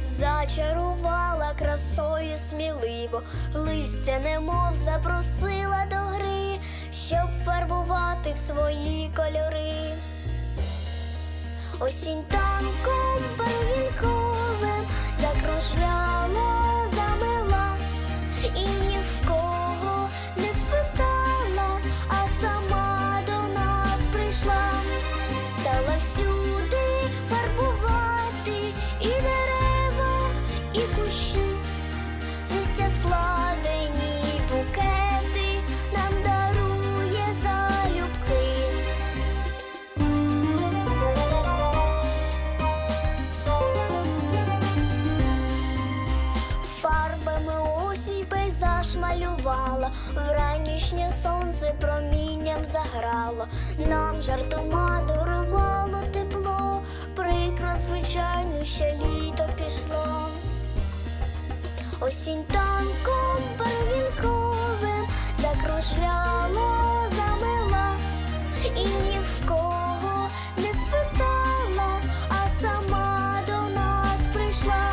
зачарувала красою сміливо, листя немов запросила до гри, щоб фарбувати в свої кольори. Осінь танком первінковим закружляла, замила і малювала, вранішнє сонце промінням заграло, нам жартома дарувало тепло, прикро, звичайно, ще літо пішло. Осінь танком первінковим закружляла, замила і ні в кого не спитала, а сама до нас прийшла.